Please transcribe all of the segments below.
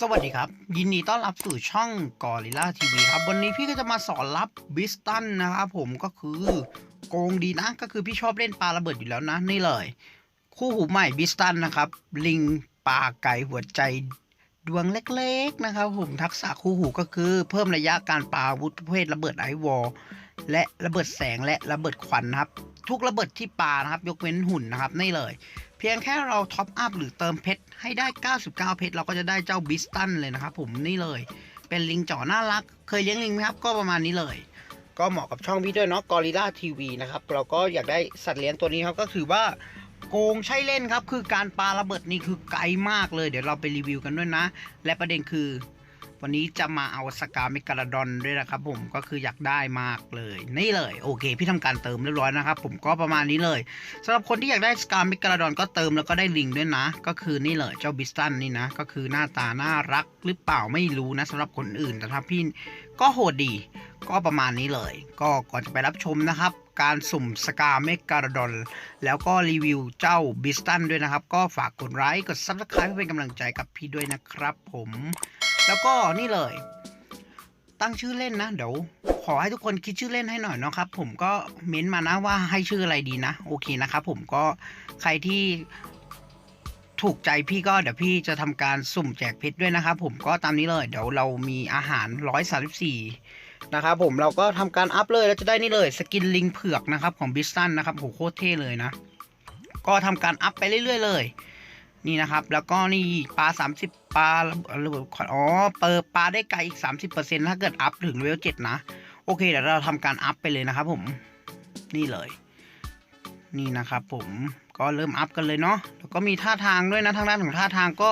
สวัสดีครับ ยินดีต้อนรับสู่ช่องกอริล่าทีวีครับ วันนี้พี่ก็จะมาสอนรับบิสตันนะครับผมก็คือโกงดีนะ ก็คือพี่ชอบเล่นปลาระเบิดอยู่แล้วนะ นี่เลย คู่หูใหม่บิสตันนะครับ ลิงปลาไก่หัวใจ ดวงเล็ก ๆ นะครับผมทักษะคู่หูก็คือ เพิ่มระยะการปาอาวุธประเภทระเบิดไอวอลและระเบิดแสงและระเบิดควันนะครับ ทุกระเบิดที่ปานะครับ ยกเว้นหุ่นนะครับนี่เลย เพียงแค่เราท็อปอัพหรือเติมเพชรให้ได้ 99 เพชรเราก็จะได้เจ้าบิสตันเลยนะครับผมนี่เลย เป็นลิงจ่อน่ารัก เคยเลี้ยงลิงไหมครับก็ประมาณนี้เลย ก็เหมาะกับช่องพี่ด้วยเนาะกอริล่าทีวีนะครับเราก็อยากได้สัตว์เลี้ยงตัวนี้ครับก็ถือว่า โกงใช่เล่นครับ คือการปาระเบิดนี่คือไกลมากเลย เดี๋ยวเราไปรีวิวกันด้วยนะ และประเด็นคือ วันนี้จะมาเอาสกาเมกาดอนด้วยนะครับผมก็คืออยากได้มากเลย นี่เลยโอเค พี่ทำการเติมเรียบร้อยนะครับผมก็ประมาณนี้เลยสำหรับคนที่อยากได้สกาเมกาดอนก็เติมแล้วก็ได้ลิงด้วยนะ ก็คือนี่เลยเจ้าบิสตันนี่นะ ก็คือหน้าตาน่ารักหรือเปล่าไม่รู้นะสำหรับคนอื่นแต่ถ้าพี่ก็โหดดี ก็ประมาณนี้เลย ก็ก่อนจะไปรับชมนะครับ การสุ่มสกาเมกาลาดอนแล้วก็รีวิวเจ้าบิสตันด้วยนะครับ ก็ฝากกดไลค์กดซับสไครป์เพื่อเป็นกำลังใจกับพี่ด้วยนะครับผม แล้วก็นี่เลย ตั้งชื่อเล่นนะ เดี๋ยว ขอให้ทุกคนคิดชื่อเล่นให้หน่อยนะครับ ผมก็เม้นต์มานะว่าให้ชื่ออะไรดีนะ โอเคนะครับผมก็ใครที่ถูกใจพี่ก็เดี๋ยวพี่จะทำการสุ่มแจกเพชรด้วยนะครับผมก็ตามนี้เลย เดี๋ยวเรามีอาหาร 134 นะครับผมเราก็ทำการอัพเลยแล้วจะได้นี่เลยสกินลิงเผือกนะครับของบิสตันนะครับโหโคตรเท่เลยนะ ก็ทำการอัพไปเรื่อยๆเลยนี่นะครับ แล้วก็นี่ปลา 30 ปลาระเบิดขวดอ๋อเปิดปลาได้ไกลอีก 30%ถ้าเกิดอัพถึงเลเวล7นะ โอเคเดี๋ยวเราทำการอัพไปเลยนะครับผมนี่เลย นี่นะครับผมก็เริ่มอัพกันเลยเนาะแล้วก็มีท่าทางด้วยนะทางด้านของท่าทางก็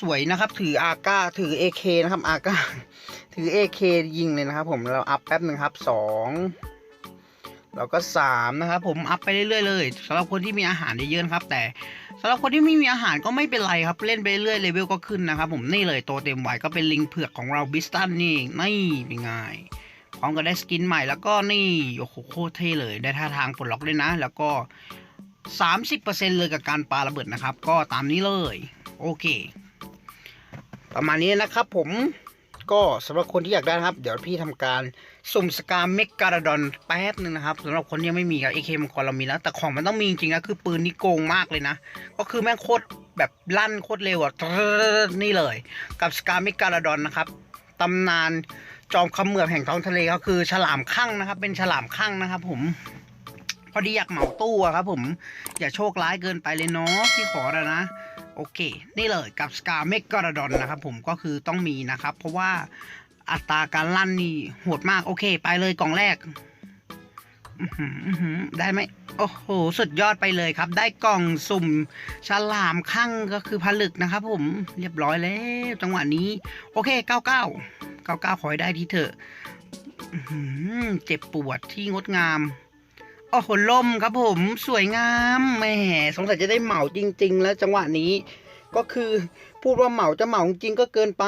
สวยนะครับ ถืออาก้าถือ AK นะครับอาก้า ถือ AK ยิงเลยนะครับผมเราอัพแป๊บหนึ่งครับสองแล้วก็สามนะครับผมอัพไปเรื่อยๆเลยสำหรับคนที่มีอาหารเยอะๆครับ แต่สำหรับคนที่ไม่มีอาหารก็ไม่เป็นไรครับ เล่นไปเรื่อยเลเวลก็ขึ้นนะครับผมนี่เลยโตเต็มไหวก็เป็นลิงเผือกของเราบิสตันนี่นี่เป็นไงพร้อมกับได้สกินใหม่แล้วก็นี่โอ้โหโคตรเท่เลยได้ท่าทางปลดล็อกด้วยนะ แล้วก็ 30%เลยกับการปาระเบิดนะครับ ก็ตามนี้เลย โอเค ประมาณนี้นะครับผม ก็สำหรับคนที่อยากได้นะครับ เดี๋ยวพี่ทำการสุ่มสกาเมกการาดอนแป๊บนึงนะครับสำหรับคนที่ยังไม่มีกับเอเคมังกรเรามีแล้ว แต่ของมันต้องมีจริงๆนะคือปืนนี่โกงมากเลยนะ ก็คือแม่งโคตรแบบลั่นโคตรเร็วอะนี่เลย กับสกาเมกการาดอนนะครับตำนานจอมขมือบแห่งท้องทะเลก็คือฉลามข้างนะครับ เป็นฉลามข้างนะครับ ผม พอดีอยากเหมาตู้อะครับ ผมอย่าโชคร้ายเกินไปเลยเนาะพี่ขอแล้วนะ โอเค นี่เลยกับสกาเมกกราดอนนะครับผมก็คือต้องมีนะครับ เพราะว่าอัตราการลั่นนี่โหดมากโอเค ไปเลยกล่องแรกได้ไหมโอ้โห สุดยอดไปเลยครับ ได้กล่องสุ่มฉลามข้างก็คือผลึกนะครับผมเรียบร้อยแล้ว จังหวะนี้ โอเค 99 99 ขอให้ได้ทีเถอะเจ็บปวดที่งดงาม โอ้โหลมครับผมสวยงามแหมสงสัยจะได้เหมาจริง ๆ แล้วจังหวะนี้ ก็คือพูดว่าเหมาจะเหมาจริงก็เกินไป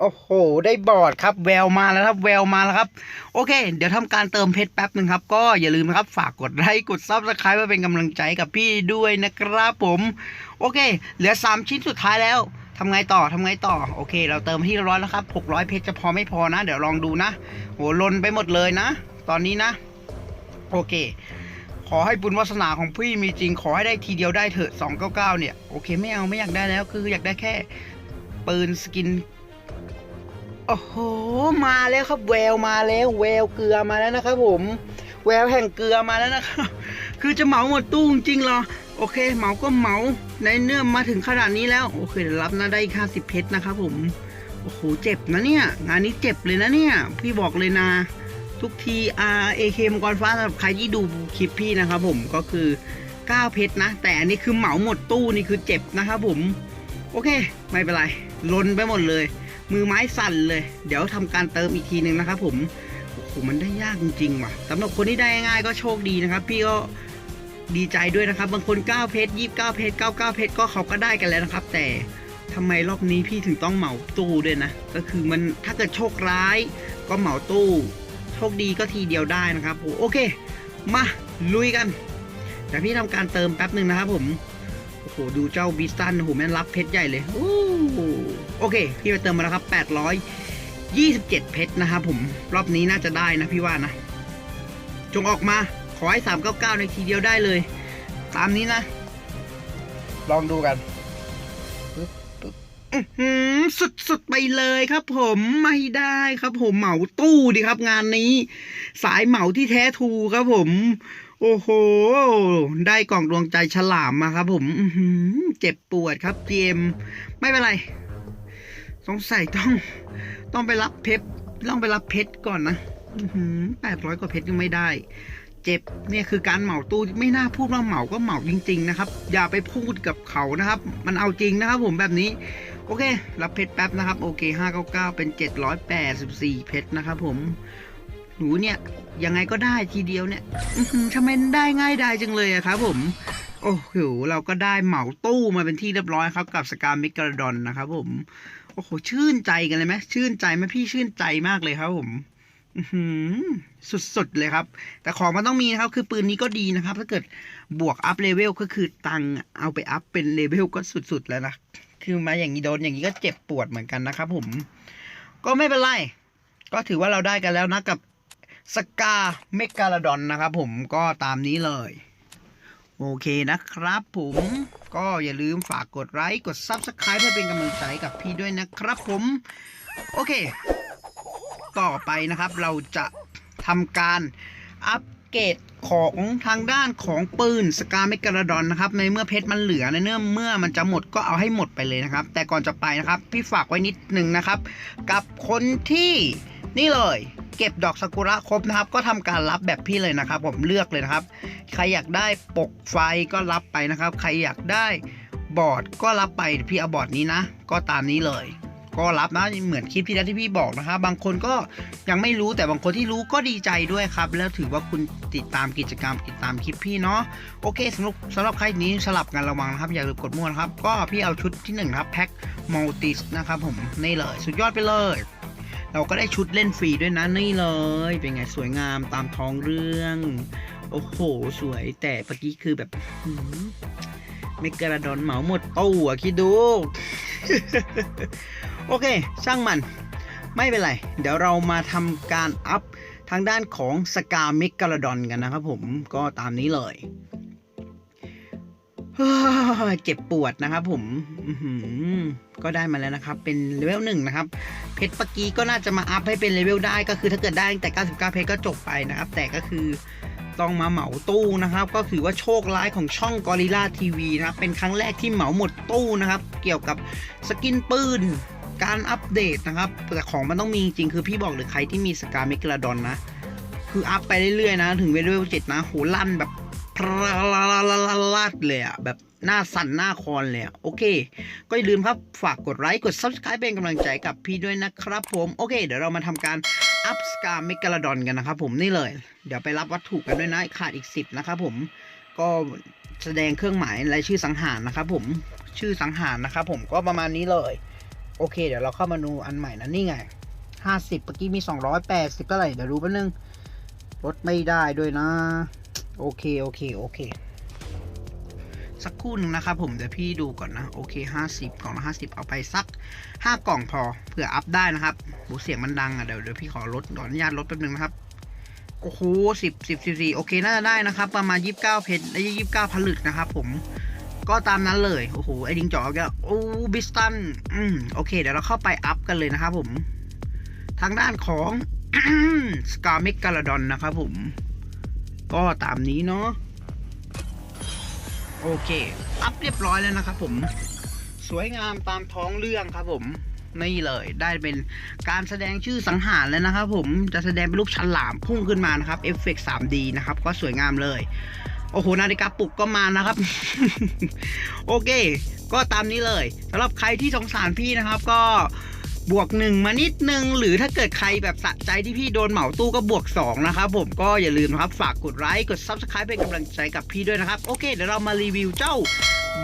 โอ้โห ได้บอร์ดครับแววมาแล้วครับแววมาแล้วครับ โอเค เดี๋ยวทำการเติมเพชรแป๊บหนึ่งครับ ก็อย่าลืมนะครับ ฝากกดไลค์กดซับสไครป์เพื่อเป็นกำลังใจกับพี่ด้วยนะครับผม โอเค เหลือ 3 ชิ้นสุดท้ายแล้วทำไงต่อทำไงต่อ โอเค เราเติมที่ร้อยแล้วครับ600เพชรจะพอไม่พอนะ เดี๋ยวลองดูนะโหลนไปหมดเลยนะ ตอนนี้นะ โอเค ขอให้บุญวาสนาของพี่มีจริง ขอให้ได้ทีเดียวได้เถอะ299 เนี่ย โอเคไม่เอาไม่อยากได้แล้ว คืออยากได้แค่ปืนสกิน โอ้โห มาแล้วครับแววมาแล้ว แววเกลือมาแล้วนะครับผม แววแห่งเกลือมาแล้วนะครับ คือจะเหมาหมดตู้จริงเหรอโอเคเหมาก็เหมาในเนื่อมาถึงขนาดนี้แล้ว โอเคเดี๋ยวรับนะได้อีก50เพชรนะครับผม โอ้โห เจ็บนะเนี่ย งานนี้เจ็บเลยนะเนี่ย พี่บอกเลยนะ ทุกที R A K มังกรฟ้าสำหรับใครที่ดูคลิปพี่นะครับผมก็คือ 9 เพชรนะ แต่อันนี้คือเหมาหมดตู้นี่คือเจ็บนะครับผม โอเค ไม่เป็นไรลนไปหมดเลย มือไม้สั่นเลย เดี๋ยวทำการเติมอีกทีหนึ่งนะครับผมโอ้โหมันได้ยากจริงๆว่ะสำหรับคนที่ได้ง่ายก็โชคดีนะครับ พี่ก็ดีใจด้วยนะครับ บางคน 9 เพชร 29 เพชร 99 เพชรก็เขาก็ได้กันแล้วนะครับ แต่ทำไมรอบนี้พี่ถึงต้องเหมาตู้ด้วยนะ ก็คือมันถ้าเกิดโชคร้ายก็เหมาตู้ โชคดีก็ทีเดียวได้นะครับผมโอเค มาลุยกันเดี๋ยวพี่ทำการเติมแป๊บหนึ่งนะครับผมโอ้โหดูเจ้าบิสตันโอ้โหแม่งรับเพชรใหญ่เลยโอ้โอเค พี่ไปเติมมาแล้วครับ 827 เพชรนะครับผมรอบนี้น่าจะได้นะพี่ว่านะ จงออกมาขอให้ 399 ในทีเดียวได้เลย ตามนี้นะ ลองดูกัน สุดๆไปเลยครับผมไม่ได้ครับผมเหมาตู้ดีครับงานนี้ สายเหมาที่แท้ทูครับผม โอ้โห ได้กล่องดวงใจฉลามมาครับ ผมเจ็บปวดครับเจมไม่เป็นไร สงสัยต้อง ต้องไปรับเพชรต้องไปรับเพชรก่อนนะแปดร้อยกว่าเพชรยังไม่ได้ เจ็บเนี่ยคือการเหมาตู้ไม่น่าพูดว่าเหมาก็เหมาจริง ๆ นะครับ อย่าไปพูดกับเขานะครับ มันเอาจริงนะครับ ผมแบบนี้ โอเค รับเพชรแป๊บนะครับ โอเคห้าเก้าเก้าเป็นเจ็ดร้อยแปดสิบสี่เพชรนะครับผม หนูเนี่ย ยังไงก็ได้ทีเดียวเนี่ยอื้อหือทำไมได้ง่ายได้จังเลยอะครับผม โอ้โห เราก็ได้เหมาตู้มาเป็นที่เรียบร้อยครับ กับสกามิกราดอนนะครับผม โอ้โห ชื่นใจกันเลยไหมชื่นใจไหมพี่ชื่นใจมากเลยครับผมสุดๆเลยครับ แต่ของมันต้องมีนะครับ คือปืนนี้ก็ดีนะครับ ถ้าเกิดบวกอัพเลเวลก็คือตังเอาไปอัพเป็นเลเวลก็สุดๆแล้วนะ คือมาอย่างนี้โดนอย่างนี้ก็เจ็บปวดเหมือนกันนะครับผม ก็ไม่เป็นไร ก็ถือว่าเราได้กันแล้วนะกับสกาเมกาลาดอนนะครับผมก็ตามนี้เลย โอเคนะครับผมก็อย่าลืมฝากกดไลค์กด Subscribe เพื่อเป็นกำลังใจกับพี่ด้วยนะครับผม โอเค ต่อไปนะครับเราจะทำการอัป เกรดของทางด้านของปืนสกาเมกาลาดอนนะครับ ในเมื่อเพชรมันเหลือในเนื่อเมื่อมันจะหมดก็เอาให้หมดไปเลยนะครับ แต่ก่อนจะไปนะครับพี่ฝากไว้นิดหนึ่งนะครับ กับคนที่นี่เลยเก็บดอกซากุระครบนะครับ ก็ทำการรับแบบพี่เลยนะครับ ผมเลือกเลยนะครับ ใครอยากได้ปกไฟก็รับไปนะครับ ใครอยากได้บอร์ดก็รับไปพี่เอาบอร์ดนี้นะ ก็ตามนี้เลย ก็รับนะเหมือนคลิปที่แล้วที่พี่บอกนะครับบางคนก็ยังไม่รู้แต่บางคนที่รู้ก็ดีใจด้วยครับ แล้วถือว่าคุณติดตามกิจกรรมติดตามคลิปพี่เนาะโอเคสำหรับสำหรับใครนี้สลับกันระวังนะครับ อย่าลืมกดมั่วนะครับ ก็พี่เอาชุดที่หนึ่งครับแพ็คมัลติสนะครับผมนี่เลย สุดยอดไปเลยเราก็ได้ชุดเล่นฟรีด้วยนะนี่เลย เป็นไงสวยงามตามท้องเรื่อง โอ้โห สวยแต่เมื่อกี้คือแบบหืมเมกาดอนเหมาหมดตู้อะคิดดู โอเค ช่างมันไม่เป็นไร เดี๋ยวเรามาทำการอัพทางด้านของสกาเมกกาดอนกันนะครับผมก็ตามนี้เลยเจ็บปวดนะครับผมก็ได้มาแล้วนะครับ เป็นเลเวลหนึ่งนะครับ เพชรปกีก็น่าจะมาอัพให้เป็นเลเวลได้ก็คือถ้าเกิดได้ตั้งแต่ 99 เพชรก็จบไปนะครับ แต่ก็คือต้องมาเหมาตู้นะครับ ก็ถือว่าโชคร้ายของช่องกอริล่าทีวีนะครับ เป็นครั้งแรกที่เหมาหมดตู้นะครับ เกี่ยวกับสกินปืน การอัปเดตนะครับแต่ของมันต้องมีจริงๆคือพี่บอกเลยใครที่มีสกาเมกลาดอนนะ คืออัพไปเรื่อยๆนะ ถึงเลเวลเจ็ดนะโหลั่นแบบพลาดเลยอะแบบหน้าสั่นหน้าคอนเลยโอเค ก็อย่าลืมครับฝากกดไลค์กด Subscribe เป็นกำลังใจกับพี่ด้วยนะครับผมโอเค เดี๋ยวเรามาทำการอัพสกาเมกาลาดอนกันนะครับผมนี่เลย เดี๋ยวไปรับวัตถุกันด้วยนะขาดอีก 10 นะครับผมก็แสดงเครื่องหมายรายชื่อสังหารนะครับผมชื่อสังหารนะครับผมก็ประมาณนี้เลย โอเค เดี๋ยวเราเข้ามาดูอันใหม่นะนี่ไง50เมื่อกี้มี280เท่าไหร่เดี๋ยวรู้แป๊บนึงลดไม่ได้ด้วยนะ โอเค โอเค โอเค สักครู่หนึ่งนะครับผมเดี๋ยวพี่ดูก่อนนะ โอเค50กล่องละ50เอาไปสัก5กล่องพอเผื่ออัพได้นะครับโหเสียงมันดังอะเดี๋ยวเดี๋ยวพี่ขอลดขออนุญาตลดแป๊บนึงนะครับโอ้โหสิบสิบสิบสี่โอเค น่าจะได้นะครับ ประมาณยี่สิบเก้าเพชรและยี่สิบเก้าผลึกนะครับผม ก็ตามนั้นเลย โอ้โห ไอ้ดิงจอกก็โอ้บิสตัน อืม โอเค เดี๋ยวเราเข้าไปอัพกันเลยนะครับผม ทางด้านของสกาเมกกาลาดอนนะครับผม ก็ตามนี้เนาะ โอเค อัพเรียบร้อยแล้วนะครับผม สวยงามตามท้องเรื่องครับผมนี่เลยได้เป็นการแสดงชื่อสังหารแล้วนะครับผมจะแสดงเป็นลูกฉลามพุ่งขึ้นมานะครับเอฟเฟกต์ 3D นะครับ ก็สวยงามเลย โอ้โหนาฬิกาปลุกก็มานะครับ โอเค ก็ตามนี้เลยสำหรับใครที่สงสารพี่นะครับก็บวกหนึ่งมานิดนึง หรือถ้าเกิดใครแบบสะใจที่พี่โดนเหมาตู้ก็บวก 2 นะครับผมก็อย่าลืมนะครับ ฝากกดไลค์กด Subscribe เป็นกำลังใจกับพี่ด้วยนะครับ โอเค เดี๋ยวเรามารีวิวเจ้า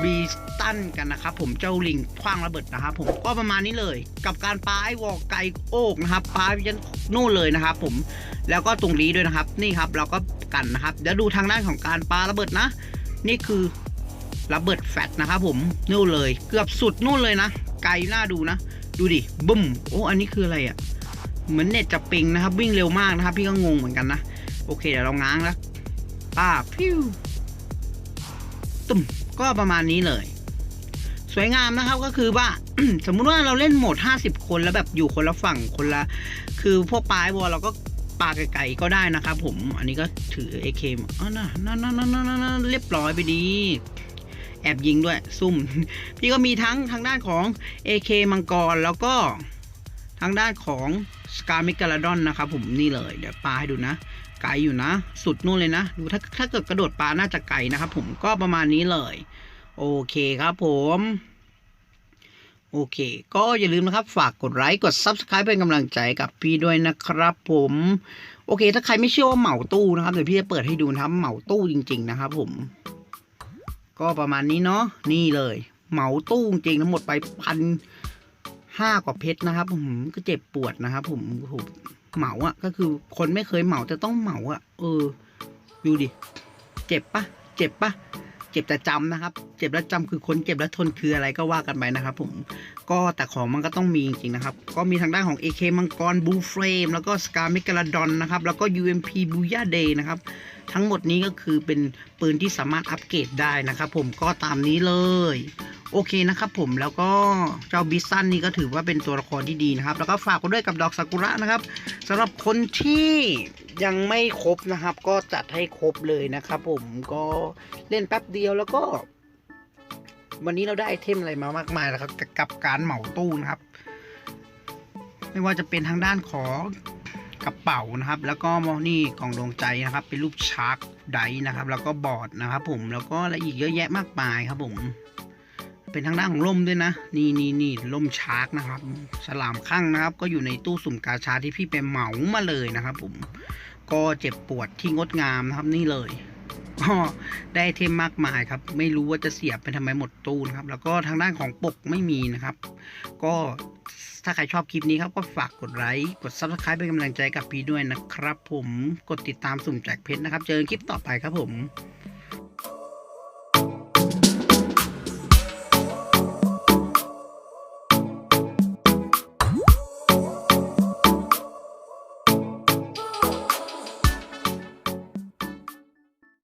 b ีตันกันนะครับผมเจ้าลิงคว้างระเบิดนะครับผมก็ประมาณนี้เลย กับการปาไอวอลไกโอกนะครับปาไปยันนู่นเลยนะครับผมแล้วก็ตรงนี้ด้วยนะครับ นี่ครับเราก็กันนะครับเดี๋ยวดูทางด้านของการปาระเบิดนะ นี่คือระเบิดแฟตนะครับผมนู่นเลยเกือบสุดนู่นเลยนะ ไกลน่าดูนะ ดูดิบึ้มโอ้อันนี้คืออะไรอะ่ะเหมือนเน็ตจะปิงนะครับ วิ่งเร็วมากนะครับ พี่ก็งงเหมือนกันนะ โอเคเดี๋ยวเราง้างแล้วป้าพิวตุ่ม ก็ประมาณนี้เลย สวยงามนะครับก็คือว่า สมมุติว่าเราเล่นโหมด 50 คนแล้วแบบอยู่คนละฝั่งคนละ คือพวกปลายวอลเราก็ปลาไกลๆก็ได้นะครับผมอันนี้ก็ถือ AK มอ๋อน่ะนั่นนั่นนั่นนั่นเรียบร้อยไปดี แอบยิงด้วย ซุ่ม พี่ก็มีทั้งทางด้านของ AK มังกรแล้วก็ทางด้านของสกา m มิกาลาดอนนะครับผมนี่เลย เดี๋ยวปาให้ดูนะ ไกลอยู่นะ สุดนู่นเลยนะ ดูถ้าถ้าเกิดกระโดดปลาน่าจะไกลนะครับผมก็ประมาณนี้เลย โอเคครับผมโอเค ก็อย่าลืมนะครับ ฝากกดไลค์ กด Subscribe เป็นกำลังใจกับพี่ด้วยนะครับผม โอเค ถ้าใครไม่เชื่อว่าเหมาตู้นะครับ เดี๋ยวพี่จะเปิดให้ดูนะครับ เหมาตู้จริง ๆ นะครับผม ก็ประมาณนี้เนาะ นี่เลย เหมาตู้จริงทั้งหมดไปพัน ห้ากว่าเพชรนะครับผมก็เจ็บปวดนะครับผมโอ้โหเหมาอะก็คือคนไม่เคยเหมาแต่ต้องเหมาอะเออดูดิ เจ็บปะเจ็บปะเจ็บแต่จำนะครับ เจ็บแล้วจำคือคนเจ็บแล้วทนคืออะไรก็ว่ากันไปนะครับ ผมก็แต่ของมันก็ต้องมีจริงๆนะครับ ก็มีทางด้านของ AK มังกรบูเฟรมแล้วก็สกา m มิกาลดอนนะครับ แล้วก็ UMP บูย่าเดย์นะครับ ทั้งหมดนี้ก็คือเป็นปืนที่สามารถอัปเกรดได้นะครับ ผมก็ตามนี้เลย โอเคนะครับผมแล้วก็เจ้าบิสซันนี่ก็ถือว่าเป็นตัวละครที่ดีนะครับ แล้วก็ฝากกันด้วยกับดอกซากุระนะครับสำหรับคนที่ยังไม่ครบนะครับ ก็จัดให้ครบเลยนะครับผมก็เล่นแป๊บเดียวแล้วก็ วันนี้เราได้ไอเทมอะไรมามากมายแล้วครับกับการเหมาตู้นะครับ ไม่ว่าจะเป็นทางด้านของกระเป๋านะครับ แล้วก็มอนี่กล่องดวงใจนะครับ เป็นรูปชาร์กไดนะครับ แล้วก็บอร์ดนะครับ ผมแล้วก็อะไรอีกเยอะแยะมากมายครับผม เป็นทางด้านของล่มด้วยนะ นี่นี่นี่ล่มชาร์กนะครับฉลามข้างนะครับ ก็อยู่ในตู้สุ่มกาชาที่พี่ไปเหมามาเลยนะครับผมก็เจ็บปวดที่งดงามนะครับนี่เลยก็ได้เทมมากมายครับ ไม่รู้ว่าจะเสียบไปทำไมหมดตู้นะครับ แล้วก็ทางด้านของปกไม่มีนะครับ ก็ถ้าใครชอบคลิปนี้ครับ ก็ฝากกดไลค์กด subscribe เป็นกำลังใจกับพี่ด้วยนะครับ ผมกดติดตามสุ่มแจกเพชรนะครับ เจอกันคลิปต่อไปครับผม